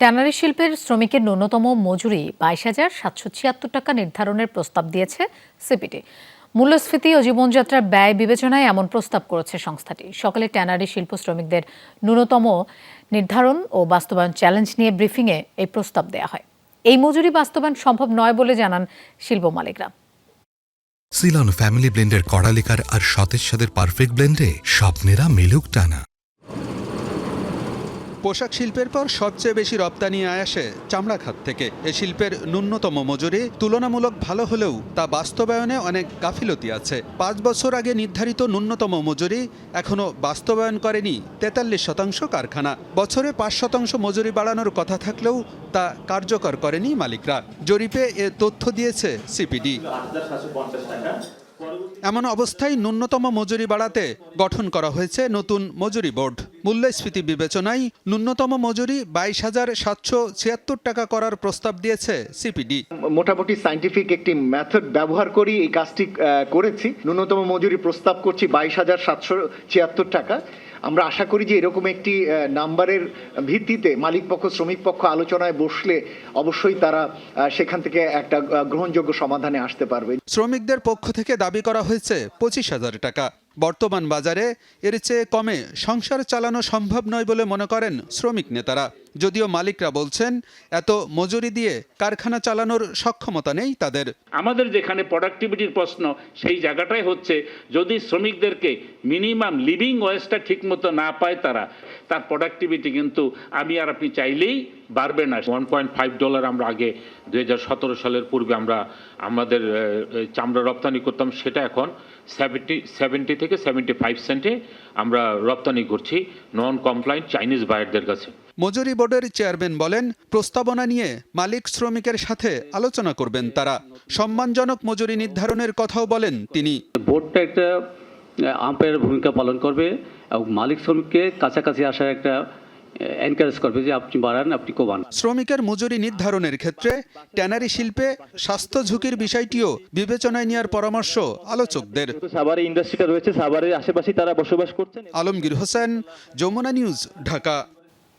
Tannery শিল্পের শ্রমিকের ন্যূনতম মজুরি বাইশ হাজার সাতশো ছিয়াত্তর টাকা নির্ধারণের প্রস্তাব দিয়েছে সিপিটি মূল্যস্ফীতি ও জীবনযাত্রার ব্যয় বিবেচনায় এমন প্রস্তাব করেছে সংস্থাটি। সকালে ট্যানারি শিল্প শ্রমিকদের ন্যূনতম নির্ধারণ ও বাস্তবায়ন চ্যালেঞ্জ নিয়ে ব্রিফিংয়ে এই প্রস্তাব দেওয়া হয়। এই মজুরি বাস্তবায়ন সম্ভব নয় বলে জানান শিল্প মালিকরা। সিলন ফ্যামিলি ব্লেন্ডের কড়ালিকার আর সতেজ সাদের পারফেক্ট ব্লেন্ডে স্বপ্নেরা মেলুক টানা। পোশাক শিল্পের পর সবচেয়ে বেশি রপ্তানি আয় আসে চামড়া খাত থেকে। এ শিল্পের ন্যূনতম মজুরি তুলনামূলক ভালো হলেও তা বাস্তবায়নে অনেক গাফিলতি আছে। পাঁচ বছর আগে নির্ধারিত ন্যূনতম মজুরি এখনও বাস্তবায়ন করেনি তেতাল্লিশ শতাংশ কারখানা। বছরে পাঁচ শতাংশ মজুরি বাড়ানোর কথা থাকলেও তা কার্যকর করেনি মালিকরা। জরিপে এ তথ্য দিয়েছে সিপিডি। এমন অবস্থায় ন্যূনতম মজুরি বাড়াতে গঠন করা হয়েছে নতুন মজুরি বোর্ড। মূল্যস্ফীতি বিবেচনায় ন্যূনতম মজুরি বাইশ হাজার সাতশো ছিয়াত্তর টাকা করার প্রস্তাব দিয়েছে সিপিডি। মোটামুটি সাইন্টিফিক একটি মেথড ব্যবহার করি এই কাজটি করেছি। ন্যূনতম মজুরি প্রস্তাব করছি বাইশ হাজার সাতশো ছিয়াত্তর টাকা। আমরা আশা করি যে এরকম একটি নাম্বারের ভিত্তিতে মালিক পক্ষ, শ্রমিক পক্ষ আলোচনায় বসলে অবশ্যই তারা সেখান থেকে একটা গ্রহণযোগ্য সমাধানে আসতে পারবে। শ্রমিকদের পক্ষ থেকে দাবি করা হয়েছে পঁচিশ হাজার টাকা। বর্তমান বাজারে এর চেয়ে কমে সংসার চালানো সম্ভব নয় বলে মনে করেন শ্রমিক নেতারা। যদিও মালিকরা বলছেন, এত মজুরি দিয়ে কারখানা চালানোর সক্ষমতা নেই তাদের। আমাদের যেখানে প্রোডাক্টিভিটির প্রশ্ন, সেই জায়গাটাই হচ্ছে, যদি শ্রমিকদেরকে মিনিমাম লিভিং ওয়েজটা ঠিকমতো না পায় তারা তার প্রোডাক্টিভিটি কিন্তু আমি আর আপনি চাইলেই বাড়বে না। ওয়ান পয়েন্ট ফাইভ ডলার আমরা আগে দুই সালের পূর্বে আমরা আমাদের চামড়া রপ্তানি করতাম সেটা এখন সেভেন্টি সেভেন্টি থেকে সেভেন্টি ফাইভ সেন্টে আমরা রপ্তানি করছি নন কমপ্লায়েন্ট চাইনিজ বায়ারদের কাছে। মজুরি বোর্ডের চেয়ারম্যান বলেন প্রস্তাবনা নিয়ে মালিক শ্রমিকের সাথে আলোচনা করবেন তারা। সম্মানজনক মজুরি নির্ধারণের কথাও বলেন তিনি। বোর্ডটা একটা আম্পায়ারের ভূমিকা পালন করবে এবং মালিক শ্রমিককে কাছাকাছি আসার একটা এনকারেজ করবে যে আপনি বাড়ান আপনি কমান। শ্রমিকের মজুরি নির্ধারণের ক্ষেত্রে ট্যানারি শিল্পে স্বাস্থ্য ঝুঁকির বিষয়টিও বিবেচনায় নেওয়ার পরামর্শ আলোচকদের। সাভারে ইন্ডাস্ট্রিটা রয়েছে সাভারের আশেপাশে তারা বসবাস করছেন। আলমগীর হোসেন যমুনা নিউজ ঢাকা।